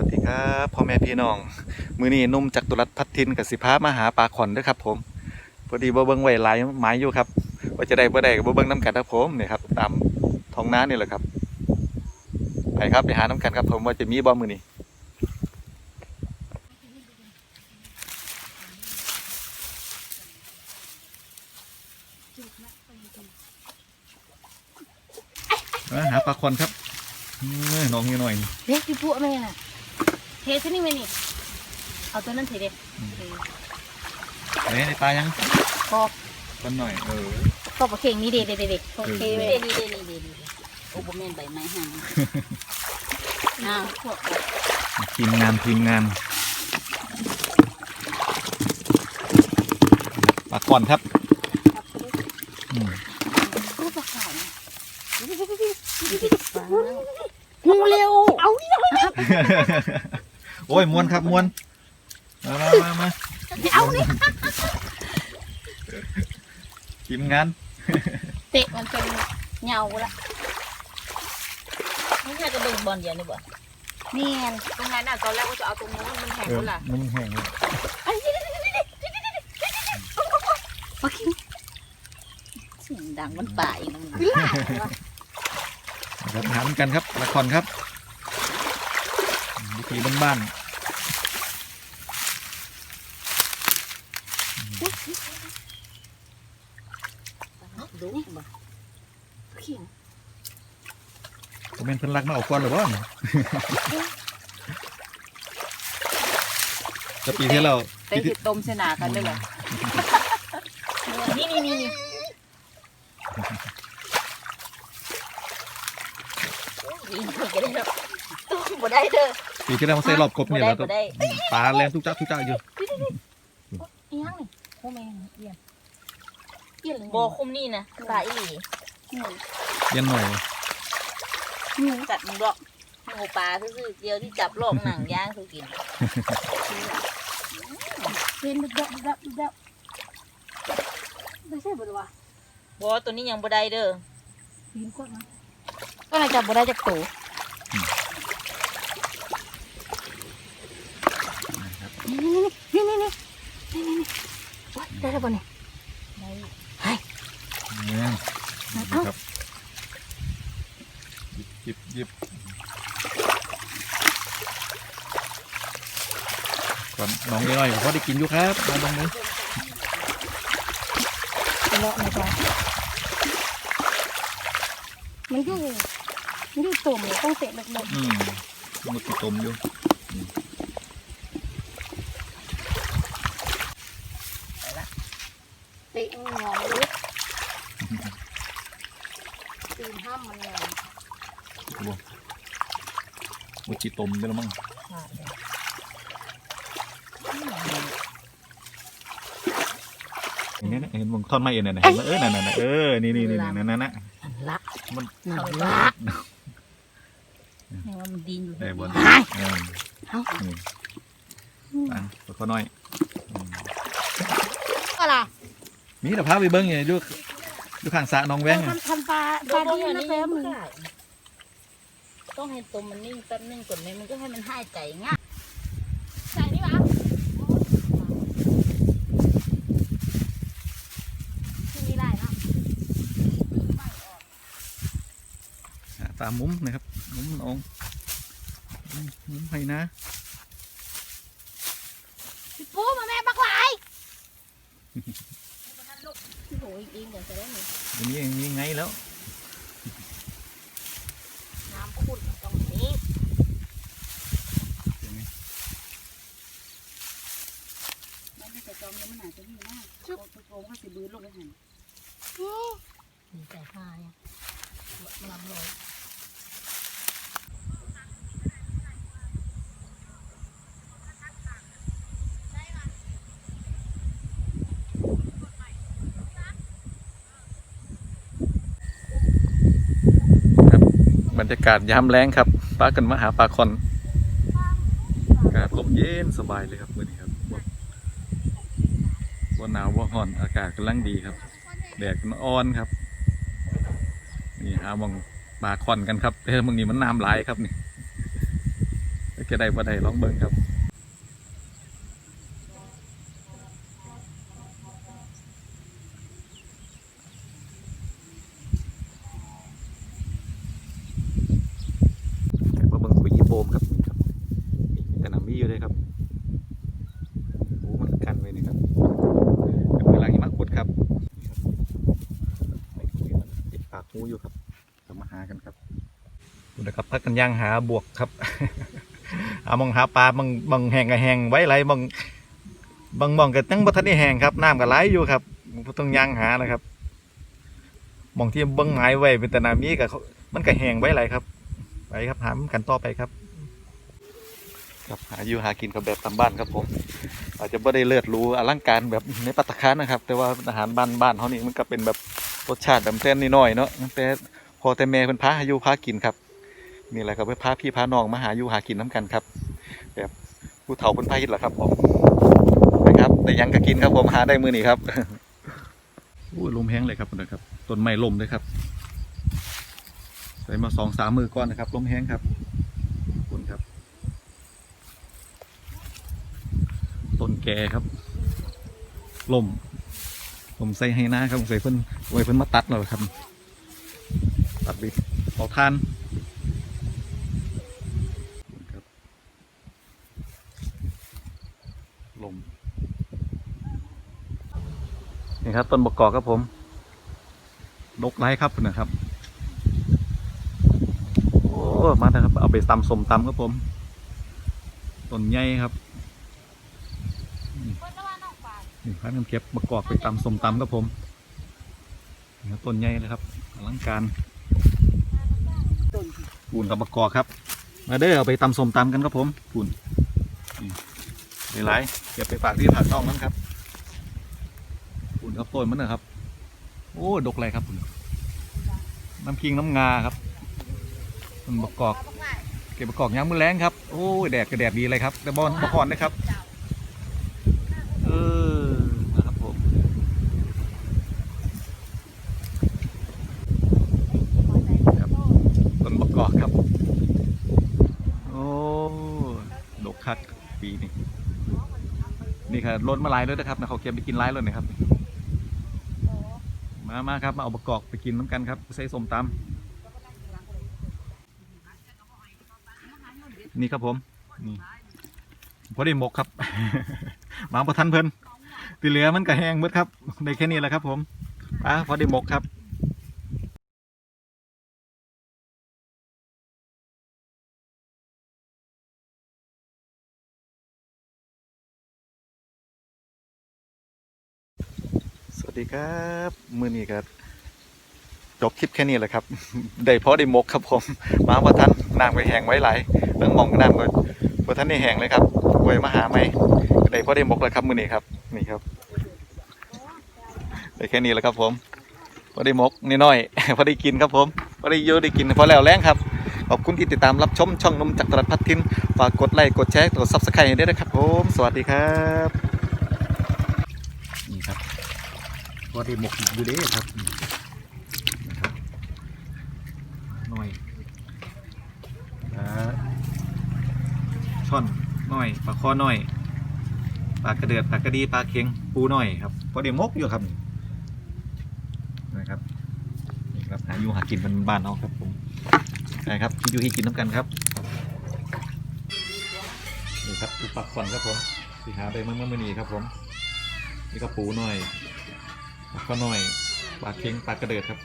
วัสดีครับพ่อแม่พี่น้อง มือนี้นุ่มจากตุรัสพัฒทินกับสิพามาหาปลาขอนด้วยครับ ผมพอดีบ่เบิ่งไว้หลายไม้อยู่ครับว่าจะได้บ่ได้ก็บ่เบิ่งน้ำกันครับผมเนี่ยครับ ตามท้องน้านี่แหละครับไปครับไปหาน้ำกันครับ ผมว่าจะมีบ่มือนี้หาปลาขอนครับน้องนี่หน่อยเด็กพี่ปุ๊แม่น่ะ ทซะนี่ไหมนี่ เอาตัวนั้นเทเด็กเอ้ยปลายังพอกันหน่อย เออก็ปลาเข่งนี่เด็ดเด็ดเด็ดโอเคเออเว้ยเด่นนี่เด่นนี่เด่นนี่โอ้บ่แม่นใบไม้ห่างอ้าวพวกทีมงานทีมงานปลาก่อนครับอืมรูปปลาขาวฟ้างูเร็ว เอา โอ้ยมวนครับมวนมามามามาเอานี่ทีมงานเตะมันเป็นเหงาละไม่ใช่กระเบื้องบอลเดียวนี่บ่เนียนตรงนั้นน่ะตอนแรกว่าจะเอาตรงนู้นมันแข็งเออพุ่นล่ะมันแห้งเลยปลาเข่งเสียงดังมันป่าอีกนะมึงครับหาเหมือนกันครับละครครับวิธีบ้านดูบ่ ปลาเข่งๆผมเป็นเพิ่นรักมาเอาก่อนหรือว่าจะปีที่เราไปติดต้มเสนากันเลยเหรอนี่นี่นี่นี่ยิงก็ได้แล้วต้มบ่ได้เด้อปีที่เราใส่รอบกบนี่แหละบ่ได้ปลาแรงทุกจ้าทุกจ้าอยู่อีหยังนี่โอ้แม่งเอียนเอียนเลยบ่คุมนี่นะป่าอีหลีเย็นหน่อยงูจัดมึงดอกงูปลาซื่อๆเดียวที่จับลอกหนังย่างคือกินเป็นดุดับดุดับดุดับไม่ใช่บ่หรอวะบ่ตัวนี้ยังบ่ได้เด้อปีนกดมาก็น่าจะบ่ได้จากตัวนะครับนี่นี่นี่นี่นี่นี่โอ๊ยได้แล้วบ่เนี่ยได้เนี่ย นะครับหยิบหยิบก่อนน้องน้อยๆเขาได้กินอยู่ครับน้องน้องนี้ไปเลาะนะจ๊ะมันอยู่มันอยู่ตุ่มเนี่ยต้องเตะลงอืมมันติดตมอยู่ๆเตะงอมันลึก ตีนห้ามมันเลยมันติดตมไปแล้วมั้งเห็นไหมนะเห็นวงท่อนไม้เอ็นน่ะนะเห็นไหมเออนั่นน่ะเออ นี่นี่นี่นั่นนั่นน่ะอันละมันนั่นละให้ว่ามันดินอยู่ได้บนหายเออเอ้านี่อะตัวเขาน้อยอืมอะไรมีแต่พาไปเบิ้งอยู่ดู ดูข้างสระน้องแว้งทอะำทำปลาปลาดีนะแป๊บนึงต้องให้ตัวมันนิ่งแป๊บนึงก่อนไหมมันก็ให้มันหายใจง่ายใส่นี่วะที่นี่ได้เนาะอะตามมุมนะครับ มุมน้องมุมมุมให้นะ พี่ปูมาแม่ปักหลาย โอ้ยอิงเดี๋ยวจะได้หนึ่งอย่างนี้อย่างนี้ไงแล้ว น้ำขุ่นตรงนี้มันไม่จะจอมยังมันอาจจะมีมากโอ้โหก็สิบืนลงไปหันมีแต่ผ้าเนี่ยมันลำลอย รยากาศยามแรงครับปลากันมาหาปลาคอนอากาศลมเย็นสบายเลยครับมื่อนี้ครับว่าหนาวว่าห่อนอากาศกำลังดีครับแดดมันอ่อนครับนี่หาหมองปลาคอนกันครับเออบางนี้มันน้ำไหลครับนี่จะได้บ่ได้ลองเบิ่งครับ มาเบิ่งคุยอีโปมครับนี่ครับมีแต่น้ำมีอยู่เลยครับโอ้มันกันไว้นี่ครับเป็นเวลาหิมะขุดครับนี่ครับไอ้คุยมันติดปากหูอยู่ครับเรามาหากันครับ ดูนะครับพักกันย่างหาบวกครับหามองหาปลาบางบางแห่งก็แห่งไว้ไรบางบางมองก็ตั้งบัทันได้แห่งครับน้ำก็ไหลอยู่ครับต้องย่างหานะครับมองที่บิ้งไม้ไว้เป็นตน้ำมีก็เขามันก็แห่งไว้ไรครับ ไปครับหามกันต่อไปครับ ครับหาอยู่หากินกับแบบตามบ้านครับผม อาจจะไม่ได้เลือดรู้อลังการแบบในปัตตาคานะครับ แต่ว่าอาหารบ้านบ้านเขานี่มันก็เป็นแบบรสชาติแบบเต้นนิดหน่อยเนาะแต่พอแต่แม่เป็นพาหาอยู่พากินครับ นี่แหละครับเพื่อพาพี่พาน้องมาหาอยู่หากินน้ำกันครับ แบบผู้เฒ่าเป็นพาฮิตแหละครับผมนะครับแต่ยังก็กินครับผมหาได้มือนี่ครับอู้ลมแห้งเลยครับนะครับต้นไม้ลมเลยครับใส่มาสองสามมือก่อนนะครับลมแห้งครับคุณครับ ต้นแก่ครับลมผมใส่ให้หน้าครับผมใส่เพิ่นไว้เพิ่นมาตัดแล้วครับ ตัดบิดเอาทานครับ มนี่ครับ ต้นบกกอกครับผมดกไร้ครับนะครับ โอ้มาเถอะครับ เอาไปตำสมตำครับผมต้นใหญ่ครับนี่พันกันเก็บมะกอกไปตำสมตำครับผมนี่ครับต้นใหญ่เลยครับอลังการปูนกับมะกอกครับ มาเด้อเอาไปตำสมตำกันครับผมปูน นี่หลายๆเก็บไปฝากที่ผักต้องนั้นครับปูนกับต้นมันนะครับ โอ้ดกเลยครับนน้ำพิงน้ำงาครับ มันมะกอกเก็บประกอบยามมือแรงครับ โอ้แดดก็แดดดีเลยครับ แต่บอลบอลนะครับ เออนะครับผมครับต้นประกอบครับ โอ้ดกคักปีนี้ นี่ครับล้นมาหลายเลยนะครับนะเขาเก็บไปกินหลายเลยนะครับ มามาครับมาเอาประกอบไปกินน้ำกันครับใส่สมตำนี่ครับผมนี่พอได้หมกครับ มาประทันเพิ่นตีเหลือมันก็แห้งหมดครับได้แค่นี้แหละครับ ผมป้าพอได้หมกครับ ดีครับมือนี้ครับจบคลิปแค่นี้แหละครับ ได้พอได้มกครับผม มาประทันน้ำก็แหงไว้หลายเรื่องมองน้ำก็ประทันได้แหงเลยครับไว้มาหาไหมได้พอได้มกแล้วครับมือนี้ครับ นี่ครับได้แค่นี้แหละครับ ผมพอได้มกนิดหน่อยพอได้กินครับผมพอได้เยอะได้กินพอแล้วแรงครับขอบคุณที่ติดตามรับชมช่องนมจากตลาดพัดทินฝากกดไลค์กดแชร์กดซับสไครต์ด้วยนะครับผม สวัสดีครับนี่ครับพ อได้หมกอยู่เด้ครับนะครับหน่อยช่อนน้อยปลาคอน้อยปลากระเดือดปลากระดีปลาเค็งปูน้อยครับพอเดี๋ยวมกอยู่ครับนะครับนี่ครับหาอยู่หากินเป็นบ้านเอาครับผมใช่ครับที่อยู่ที่กินน้ำกันครับนี่ครับปูปักคอนครับผมสีหาได้เมื่อเมื่อนี้ครับผมนี่ก็ปูน้อย ปลาข้อน้อยปลาเค็งปลากระเดิดครับ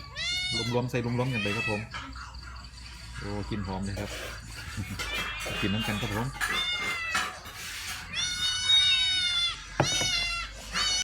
รวมๆใส่รวมๆกันเลยครับผมโอ้กินหอมเลยครับ กินน้ำกันครับผม